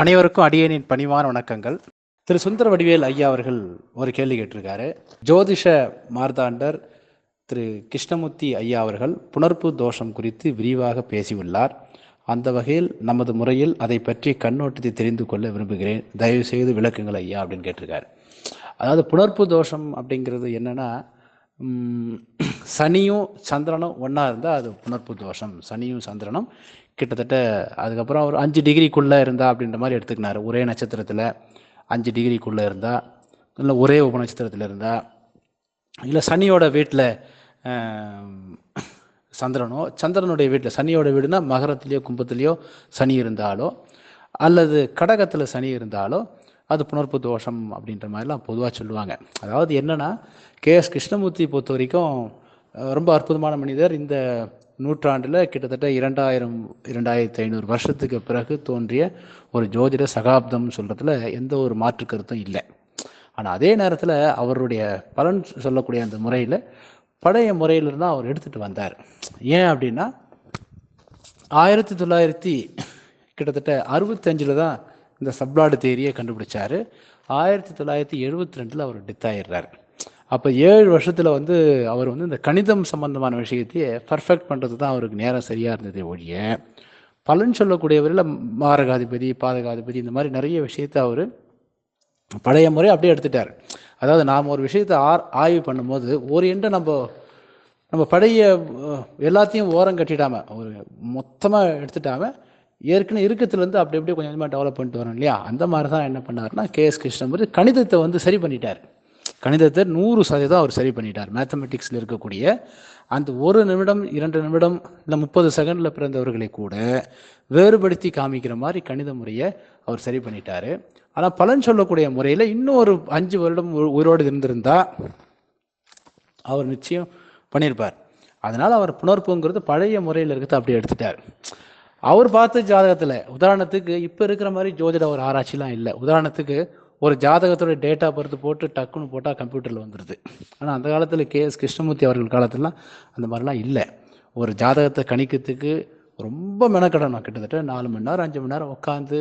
அனைவருக்கும் அடியனின் பணிவான வணக்கங்கள். திரு சுந்தர வடிவேல் ஐயா அவர்கள் ஒரு கேள்வி கேட்டிருக்காரு. ஜோதிஷ மார்த்தாண்டர் திரு கிருஷ்ணமூர்த்தி ஐயா அவர்கள் புணர்ப்பு தோஷம் குறித்து விரிவாக பேசியுள்ளார். அந்த வகையில் நமது முறையில் அதை பற்றி கண்ணோட்டத்தை தெரிந்து கொள்ள விரும்புகிறேன். தயவு செய்து விளக்குங்கள் ஐயா அப்படின்னு கேட்டிருக்காரு. அதாவது புணர்ப்பு தோஷம் அப்படிங்கிறது என்னென்னா சனியும் சந்திரனும் ஒன்றா இருந்தால் அது புணர்ப்பு தோஷம். சனியும் சந்திரனும் கிட்டத்தட்ட அதுக்கப்புறம் ஒரு அஞ்சு டிகிரிக்குள்ளே இருந்தா அப்படின்ற மாதிரி எடுத்துக்கினார். ஒரே நட்சத்திரத்தில் அஞ்சு டிகிரிக்குள்ளே இருந்தா இல்லை ஒரே உப நட்சத்திரத்தில் இருந்தா இல்லை சனியோட வீட்டில் சந்திரனோ சந்திரனுடைய வீட்டில் சனியோட வீடுனா மகரத்துலேயோ கும்பத்துலேயோ சனி இருந்தாலோ அல்லது கடகத்தில் சனி இருந்தாலோ அது புணர்ப்பு தோஷம் அப்படின்ற மாதிரிலாம் பொதுவாக சொல்லுவாங்க. அதாவது என்னன்னா கே எஸ் கிருஷ்ணமூர்த்தி பொறுத்த வரைக்கும் ரொம்ப அற்புதமான மனிதர். இந்த நூற்றாண்டில் கிட்டத்தட்ட இரண்டாயிரம் இரண்டாயிரத்தி ஐநூறு வருஷத்துக்கு பிறகு தோன்றிய ஒரு ஜோதிட சகாப்தம் சொல்கிறதுல எந்த ஒரு மாற்று கருத்தும் இல்லை. ஆனால் அதே நேரத்தில் அவருடைய பலன் சொல்லக்கூடிய அந்த முறையில் பழைய முறையிலிருந்து தான் அவர் எடுத்துகிட்டு வந்தார். ஏன் அப்படின்னா ஆயிரத்தி தொள்ளாயிரத்தி கிட்டத்தட்ட அறுபத்தஞ்சில் தான் இந்த சப்ளாடு தேரியை கண்டுபிடிச்சார். ஆயிரத்தி தொள்ளாயிரத்தி எழுபத்தி ரெண்டில் அவர் டெத் ஆயிடுறாரு. அப்போ ஏழு வருஷத்தில் வந்து அவர் வந்து இந்த கணிதம் சம்பந்தமான விஷயத்தையே பர்ஃபெக்ட் பண்ணுறது தான் அவருக்கு நேரம் சரியாக இருந்ததே ஒழிய பலன் சொல்லக்கூடியவரில் மாரகாதிபதி பாதகாதிபதி இந்த மாதிரி நிறைய விஷயத்தை அவர் பழைய முறை அப்படியே எடுத்துட்டார். அதாவது நாம் ஒரு விஷயத்தை ஆர் ஆய்வு பண்ணும்போது ஒரு எண்டை நம்ம நம்ம பழைய எல்லாத்தையும் ஓரம் கட்டிடாம ஒரு மொத்தமாக எடுத்துட்டாம ஏற்கனவே இருக்கத்துலேருந்து அப்படி அப்படியே கொஞ்சம் கொஞ்சமாக டெவலப் பண்ணிட்டு வரோம் இல்லையா? அந்த மாதிரி தான் என்ன பண்ணாருன்னா கே எஸ் கிருஷ்ணமூர்த்தி கணிதத்தை வந்து சரி பண்ணிட்டார். கணிதத்தை நூறு சதவீதம் அவர் சரி பண்ணிட்டார். மேத்தமெட்டிக்ஸில் இருக்கக்கூடிய அந்த ஒரு நிமிடம் இரண்டு நிமிடம் இல்லை முப்பது செகண்டில் பிறந்தவர்களை கூட வேறுபடுத்தி காமிக்கிற மாதிரி கணித முறையை அவர் சரி பண்ணிட்டாரு. ஆனால் பலன் சொல்லக்கூடிய முறையில் இன்னும் ஒரு அஞ்சு வருடம் உ- உயிரோடு இருந்திருந்தா அவர் நிச்சயம் பண்ணியிருப்பார் அதனால் அவர் புணர்ப்புங்கிறது பழைய முறையில் இருக்கிறத அப்படி எடுத்துட்டார். அவர் பார்த்த ஜாதகத்தில் உதாரணத்துக்கு இப்போ இருக்கிற மாதிரி ஜோதிட ஒரு ஆராய்ச்சிலாம் இல்லை. உதாரணத்துக்கு ஒரு ஜாதகத்தோட டேட்டா பொறுத்து போட்டு டக்குன்னு போட்டால் கம்ப்யூட்டரில் வந்துடுது ஆனால் அந்த காலத்தில் கே எஸ் கிருஷ்ணமூர்த்தி அவர்கள் காலத்துலலாம் அந்த மாதிரிலாம் இல்லை. ஒரு ஜாதகத்தை கணிக்கிறதுக்கு ரொம்ப மெனக்கடணும். கிட்டத்தட்ட நாலு மணி நேரம் அஞ்சு மணி நேரம் உட்காந்து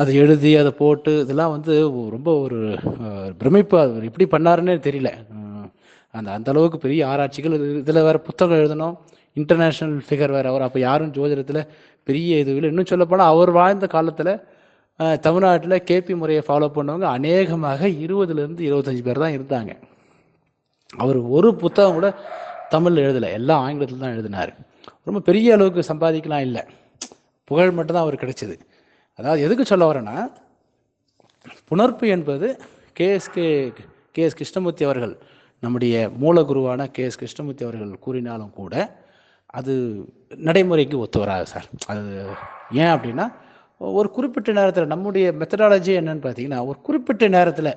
அதை எழுதி அதை போட்டு இதெல்லாம் வந்து ரொம்ப ஒரு பிரமிப்பு. அவர் எப்படி பண்ணாருன்னே தெரியல. அந்த அந்த அளவுக்கு பெரிய ஆராய்ச்சிகள் இதில் வேறு புத்தகம் எழுதணும். இன்டர்நேஷ்னல் ஃபிகர் வேறு அவர். அப்போ யாரும் ஜோதிடத்தில் பெரிய இது இல்லை. இன்னும் சொல்லப்போனால் அவர் வாழ்ந்த காலத்தில் தமிழ்நாட்டில் கேபி முறையை ஃபாலோ பண்ணவங்க அநேகமாக இருபதுலேருந்து இருபத்தஞ்சி பேர் தான் இருந்தாங்க. அவர் ஒரு புத்தகம் கூட தமிழில் எழுதலை. எல்லாம் ஆங்கிலத்தில் தான் எழுதினார். ரொம்ப பெரிய அளவுக்கு சம்பாதிக்கலாம் இல்லை. புகழ் மட்டும்தான் அவர் கிடைச்சது. அதாவது எதுக்கு சொல்ல வரேன்னா புணர்ப்பு என்பது கேஎஸ்கே கே எஸ் கிருஷ்ணமூர்த்தி அவர்கள் நம்முடைய மூலகுருவான கே எஸ் கிருஷ்ணமூர்த்தி அவர்கள் கூறினாலும் கூட அது நடைமுறைக்கு ஒத்து வராது சார். அது ஏன் அப்படின்னா ஒரு குறிப்பிட்ட நேரத்தில் நம்முடைய மெத்தடாலஜி என்னன்னு பார்த்தீங்கன்னா ஒரு குறிப்பிட்ட நேரத்தில்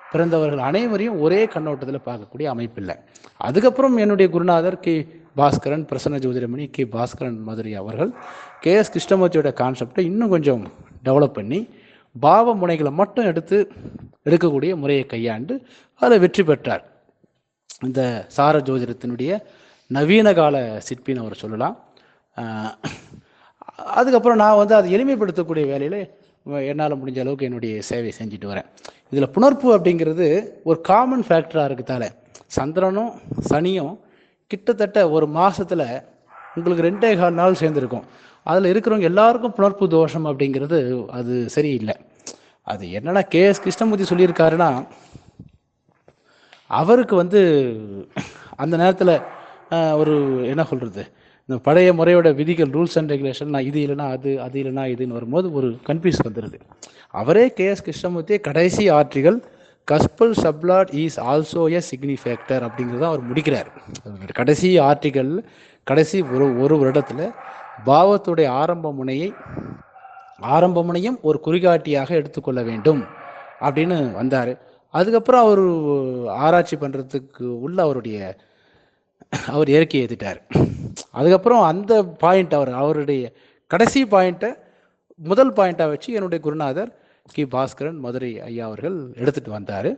பிறந்தவர்கள் அனைவரையும் ஒரே கண்ணோட்டத்தில் பார்க்கக்கூடிய அமைப்பில்லை அதுக்கப்புறம் என்னுடைய குருநாதர் கே பாஸ்கரன் பிரசன்ன ஜோதிடமணி கே பாஸ்கரன் மதுரை அவர்கள் கே எஸ் கிருஷ்ணமூர்த்தியோட கான்செப்டை இன்னும் கொஞ்சம் டெவலப் பண்ணி பாவ முனைகளை மட்டும் எடுத்து எடுக்கக்கூடிய முறையை கையாண்டு அதில் வெற்றி பெற்றார். இந்த சார ஜோதிடத்தினுடைய நவீன கால சிற்பின்னு அவர் சொல்லலாம். அதுக்கப்புறம் நான் வந்து அதை எளிமைப்படுத்தக்கூடிய வேலையில் என்னால் முடிஞ்ச அளவுக்கு என்னுடைய சேவை செஞ்சுட்டு வரேன். இதில் புணர்ப்பு அப்படிங்கிறது ஒரு காமன் ஃபேக்டராக இருக்குதால. சந்திரனும் சனியும் கிட்டத்தட்ட ஒரு மாதத்தில் உங்களுக்கு ரெண்டே கால் நாள் சேர்ந்துருக்கும். அதில் இருக்கிறவங்க எல்லாருக்கும் புணர்ப்பு தோஷம் அப்படிங்கிறது அது சரியில்லை. அது என்னன்னா கே எஸ் கிருஷ்ணமூர்த்தி சொல்லியிருக்காருன்னா அவருக்கு வந்து அந்த நேரத்தில் ஒரு என்ன சொல்கிறது இந்த பழைய முறையோட விதிகள் ரூல்ஸ் அண்ட் ரெகுலேஷன் நான் இது இல்லைனா அது அது இல்லைனா இதுன்னு வரும்போது ஒரு கன்ஃபியூஸ் வந்துடுது அவரே கே எஸ் கிருஷ்ணமூர்த்தி கடைசி article gospel subplot is also a significant factor அப்படிங்கிறத அவர் முடிக்கிறார். கடைசி ஆர்டிகல் கடைசி ஒரு ஒரு வருடத்தில் பாவத்துடைய ஆரம்ப முனையை ஆரம்ப முனையும் ஒரு குறிகாட்டியாக எடுத்துக்கொள்ள வேண்டும் அப்படின்னு வந்தார். அதுக்கப்புறம் அவர் ஆராய்ச்சி பண்ணுறதுக்கு உள்ள அவருடைய அவர் இயற்கை எழுதிட்டார் அதுக்கப்புறம் அந்த பாயிண்ட் அவர் அவருடைய கடைசி பாயிண்ட்டை முதல் பாயிண்ட்டாக வச்சு என்னுடைய குருநாதர் கி. பாஸ்கரன் மதுரை ஐயா அவர்கள் எடுத்துகிட்டு வந்தார்.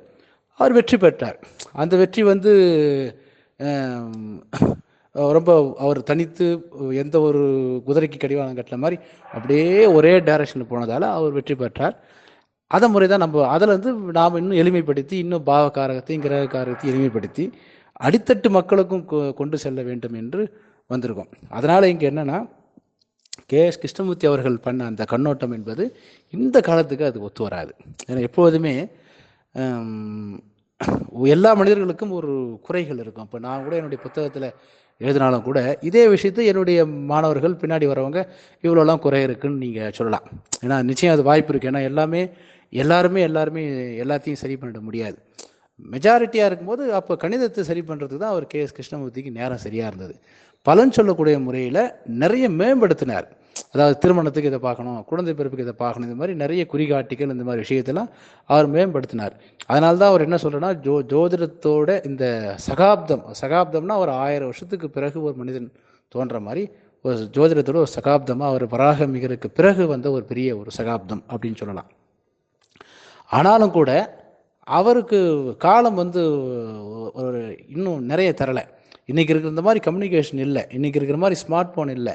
அவர் வெற்றி பெற்றார். அந்த வெற்றி வந்து ரொம்ப அவர் தனித்து எந்த ஒரு குதிரைக்கு கடிவாளம் கட்டின மாதிரி அப்படியே ஒரே டைரக்ஷனில் போனதால் அவர் வெற்றி பெற்றார். அதை முறை தான் நம்ம அதில் வந்து நாம் இன்னும் எளிமைப்படுத்தி இன்னும் பாவகாரகத்தையும் கிரகக்காரகத்தையும் எளிமைப்படுத்தி அடித்தட்டு மக்களுக்கும் கொ- கொண்டு செல்ல வேண்டும் என்று வந்திருக்கோம். அதனால் இங்கே என்னென்னா கே. எஸ். கிருஷ்ணமூர்த்தி அவர்கள் பண்ண அந்த கண்ணோட்டம் என்பது இந்த காலத்துக்கு அது ஒத்து வராது. ஏன்னா எப்போதுமே எல்லா மனிதர்களுக்கும் ஒரு குறைகள் இருக்கும். இப்போ நான் கூட என்னுடைய புத்தகத்தில் எழுதினாலும் கூட இதே விஷயத்தை என்னுடைய மாணவர்கள் பின்னாடி வரவங்க இவ்வளோலாம் குறை இருக்குன்னு நீங்கள் சொல்லலாம். ஏன்னா நிச்சயம் அது வாய்ப்பு இருக்குது ஏன்னா எல்லாமே எல்லாருமே எல்லாருமே எல்லாத்தையும் சரி பண்ணிட முடியாது. மெஜாரிட்டியாக இருக்கும்போது அப்போ கணிதத்தை சரி பண்ணுறதுக்கு தான் அவர் கே எஸ் கிருஷ்ணமூர்த்திக்கு நேரம் சரியாக இருந்தது. பலன் சொல்லக்கூடிய முறையில் நிறைய மேம்படுத்தினார். அதாவது திருமணத்துக்கு இதை பார்க்கணும் குழந்தை பிறப்புக்கு இதை பார்க்கணும் இந்த மாதிரி நிறைய குறிகாட்டிகள் இந்த மாதிரி விஷயத்தெல்லாம் அவர் மேம்படுத்தினார். அதனால தான் அவர் என்ன சொல்கிறேன்னா ஜோ ஜோதிடத்தோட இந்த சகாப்தம் சகாப்தம்னா ஒரு ஆயிரம் வருஷத்துக்கு பிறகு ஒரு மனிதன் தோன்ற மாதிரி ஒரு ஜோதிடத்தோட ஒரு சகாப்தமாக அவர் வராக மிகருக்கு பிறகு வந்த ஒரு பெரிய ஒரு சகாப்தம் அப்படின்னு சொல்லலாம். ஆனாலும் கூட அவருக்கு காலம் வந்து ஒரு இன்னும் நிறைய தரலை. இன்றைக்கி இருக்கிற இந்த மாதிரி கம்யூனிகேஷன் இல்லை. இன்றைக்கி இருக்கிற மாதிரி ஸ்மார்ட் ஃபோன் இல்லை.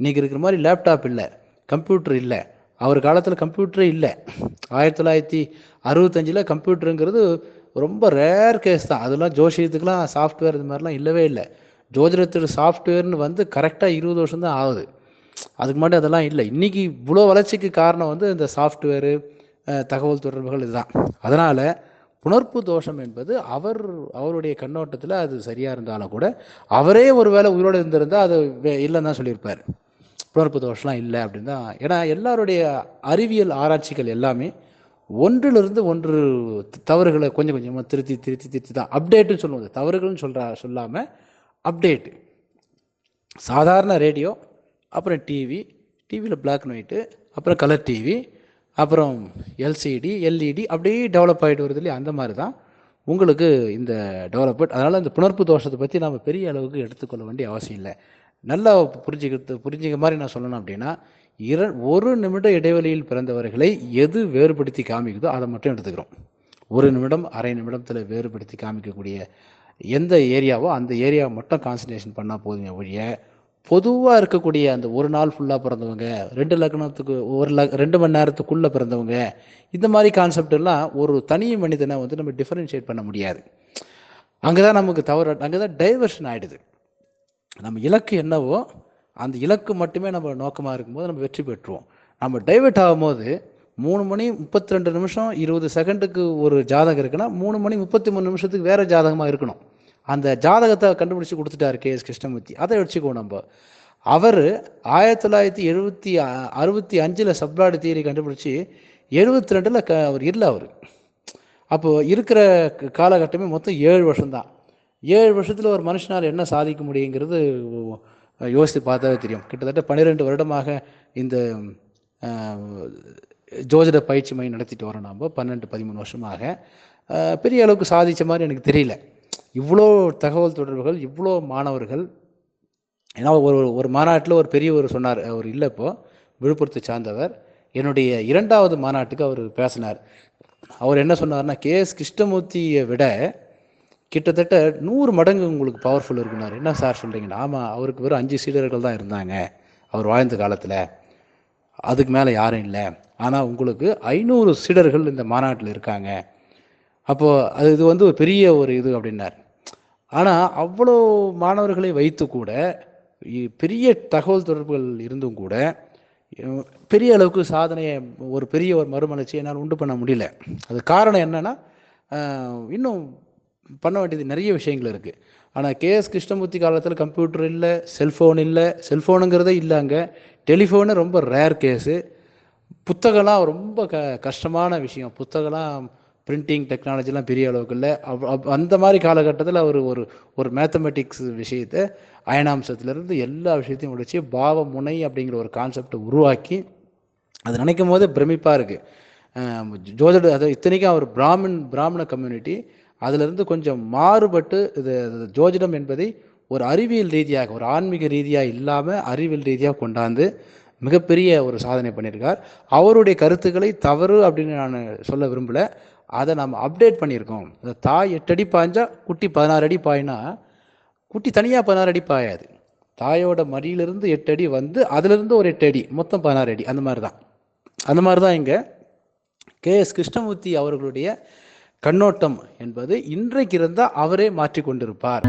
இன்றைக்கி இருக்கிற மாதிரி லேப்டாப் இல்லை. கம்ப்யூட்டர் இல்லை. அவர் காலத்தில் கம்ப்யூட்டரே இல்லை. ஆயிரத்தி தொள்ளாயிரத்தி அறுபத்தஞ்சில் கம்ப்யூட்டருங்கிறது ரொம்ப ரேர் கேஸ் தான். அதெல்லாம் ஜோசியத்துக்கெலாம் சாஃப்ட்வேர் இது மாதிரிலாம் இல்லவே இல்லை. ஜோதிடத்துக்கு சாஃப்ட்வேர்னு வந்து கரெக்டாக இருபது வருஷம் தான் ஆகுது. அதுக்கு முன்னாடி அதெல்லாம் இல்லை. இன்றைக்கி இவ்வளோ வளர்ச்சிக்கு காரணம் வந்து இந்த சாஃப்ட்வேரு தகவல் தொடர்புகள் இதுதான். அதனால் புணர்ப்பு தோஷம் என்பது அவர் அவருடைய கண்ணோட்டத்தில் அது சரியாக இருந்தாலும் கூட அவரே ஒரு வேளை உயிரோடு இருந்திருந்தால் அது வே- இல்லைன்னு தான் சொல்லியிருப்பார். புணர்ப்பு தோஷம்லாம் இல்லை அப்படின்னு தான். ஏன்னா எல்லாருடைய அறிவியல் ஆராய்ச்சிகள் எல்லாமே ஒன்றிலிருந்து ஒன்று தவறுகளை கொஞ்சம் கொஞ்சமாக திருத்தி திருத்தி திருத்தி தான். அப்டேட்டுன்னு சொல்லுவோம். தவறுகள்னு சொல்கிறா சொல்லாமல் அப்டேட்டு. சாதாரண ரேடியோ அப்புறம் டிவி டிவியில் பிளாக் அண்ட் ஒயிட்டு அப்புறம் கலர் டிவி அப்புறம் எல்சிடி எல்இடி அப்படியே டெவலப் ஆகிட்டு வருது இல்லையா? அந்த மாதிரி தான் உங்களுக்கு இந்த டெவலப்மெண்ட் அதனால் இந்த புணர்ப்பு தோஷத்தை பற்றி நாம் பெரிய அளவுக்கு எடுத்துக்கொள்ள வேண்டிய அவசியம் இல்லை. நல்லா புரிஞ்சுக்கிறது புரிஞ்சுக்க மாதிரி நான் சொல்லணும் அப்படின்னா இர ஒரு நிமிட இடைவெளியில் பிறந்தவர்களை எது வேறுபடுத்தி காமிக்குதோ அதை மட்டும் எடுத்துக்கிறோம். ஒரு நிமிடம் அரை நிமிடத்தில் வேறுபடுத்தி காமிக்கக்கூடிய எந்த ஏரியாவோ அந்த ஏரியாவை மட்டும் கான்சன்ட்ரேஷன் பண்ணால் போதுங்க ஒழிய பொதுவாக இருக்கக்கூடிய அந்த ஒரு நாள் ஃபுல்லாக பிறந்தவங்க ரெண்டு லக்னத்துக்கு ஒரு ல ரெண்டு மணி நேரத்துக்குள்ளே பிறந்தவங்க இந்த மாதிரி கான்செப்ட் எல்லாம் ஒரு தனி மனிதனை வந்து நம்ம டிஃபரன்ஷியேட் பண்ண முடியாது. அங்கே தான் நமக்கு தவறு அங்கே தான் டைவர்ஷன் ஆகிடுது நம்ம இலக்கு என்னவோ அந்த இலக்கு மட்டுமே நம்ம நோக்கமாக இருக்கும்போது நம்ம வெற்றி பெற்றுவோம். நம்ம டைவர்ட் ஆகும்போது மூணு மணி முப்பத்தி ரெண்டு நிமிஷம் இருபது செகண்டுக்கு ஒரு ஜாதகம் இருக்குன்னா மூணு மணி முப்பத்தி மூணு நிமிஷத்துக்கு வேற ஜாதகமாக இருக்கணும். அந்த ஜாதகத்தை கண்டுபிடிச்சு கொடுத்துட்டாரு கே எஸ் கிருஷ்ணமூர்த்தி. அதை வச்சுக்கோ நம்ம. அவர் ஆயிரத்தி தொள்ளாயிரத்தி எழுபத்தி அறுபத்தி அஞ்சில் சப்ளாடு தியரி கண்டுபிடிச்சி எழுபத்தி ரெண்டில் க அவர் இல்லை அவர். அப்போது இருக்கிற க- காலகட்டமே மொத்தம் ஏழு வருஷம்தான். ஏழு வருஷத்தில் ஒரு மனுஷனால் என்ன சாதிக்க முடியுங்கிறது யோசித்து பார்த்தாவே தெரியும். கிட்டத்தட்ட பன்னிரெண்டு வருடமாக இந்த ஜோதிட பயிற்சி மையம் நடத்திட்டு வரோம் நம்ம பன்னெண்டு பதிமூணு வருஷமாக. பெரிய அளவுக்கு சாதித்த மாதிரி எனக்கு தெரியல. இவ்வளோ தகவல் தொடர்புகள் இவ்வளோ மாணவர்கள். ஏன்னா ஒரு ஒரு மாநாட்டில் ஒரு பெரியவர் சொன்னார் அவர் இல்லை இப்போது விழுப்புரத்தை சார்ந்தவர். என்னுடைய இரண்டாவது மாநாட்டுக்கு அவர் பேசினார். அவர் என்ன சொன்னார்னா கே. எஸ். கிருஷ்ணமூர்த்தியை விட கிட்டத்தட்ட நூறு மடங்கு உங்களுக்கு பவர்ஃபுல் இருக்குனார். என்ன சார் சொல்கிறீங்கன்னா ஆமாம் அவருக்கு வெறும் அஞ்சு சீடர்கள் தான் இருந்தாங்க அவர் வாழ்ந்த காலத்தில். அதுக்கு மேலே யாரும் இல்லை. ஆனால் உங்களுக்கு ஐநூறு சீடர்கள் இந்த மாநாட்டில் இருக்காங்க. அப்போது அது இது வந்து ஒரு பெரிய ஒரு இது அப்படின்னார். ஆனால் அவ்வளோ மாணவர்களை வைத்து கூட பெரிய தகவல் தொடர்புகள் இருந்தும் கூட பெரிய அளவுக்கு சாதனையை ஒரு பெரிய ஒரு மறுமலர்ச்சியை என்னால் உண்டு பண்ண முடியல. அது காரணம் என்னென்னா இன்னும் பண்ண வேண்டியது நிறைய விஷயங்கள் இருக்குது ஆனால் கேஎஸ் கிருஷ்ணமூர்த்தி காலத்தில் கம்ப்யூட்டர் இல்லை செல்ஃபோன் இல்லை செல்ஃபோனுங்கிறதே இல்லை அங்கே டெலிஃபோனு ரொம்ப ரேர் கேஸு. புத்தகம்லாம் ரொம்ப க கஷ்டமான விஷயம். புத்தகம்லாம் பிரிண்டிங் டெக்னாலஜிலாம் பெரிய அளவுக்கு இல்லை. அந்த மாதிரி காலகட்டத்தில் அவர் ஒரு ஒரு மேத்தமெட்டிக்ஸ் விஷயத்தை அயனாம்சத்துலேருந்து எல்லா விஷயத்தையும் முடிச்சு பாவ முனை அப்படிங்கிற ஒரு கான்செப்டை உருவாக்கி அது நினைக்கும் போது பிரமிப்பாக இருக்குது ஜோதிட அது இத்தனைக்கும் அவர் பிராமின் பிராமண கம்யூனிட்டி அதிலிருந்து கொஞ்சம் மாறுபட்டு இது ஜோதிடம் என்பதை ஒரு அறிவியல் ரீதியாக ஒரு ஆன்மீக ரீதியாக இல்லாமல் அறிவியல் ரீதியாக கொண்டாந்து மிகப்பெரிய ஒரு சாதனை பண்ணியிருக்கார் அவருடைய கருத்துக்களை தவறு அப்படின்னு நான் சொல்ல விரும்பலை. அதை நம்ம அப்டேட் பண்ணியிருக்கோம். இந்த தாய் எட்டு அடி பாய்ஞ்சா குட்டி பதினாறு அடி பாயினா குட்டி தனியாக பதினாறு அடி பாயாது. தாயோட மடியிலிருந்து எட்டு அடி வந்து அதிலிருந்து ஒரு எட்டு அடி மொத்தம் பதினாறு அடி. அந்த மாதிரி தான் அந்த மாதிரி தான் இங்கே கே எஸ் கிருஷ்ணமூர்த்தி அவர்களுடைய கண்ணோட்டம் என்பது இன்றைக்கு இருந்தால் அவரே மாற்றி கொண்டிருப்பார்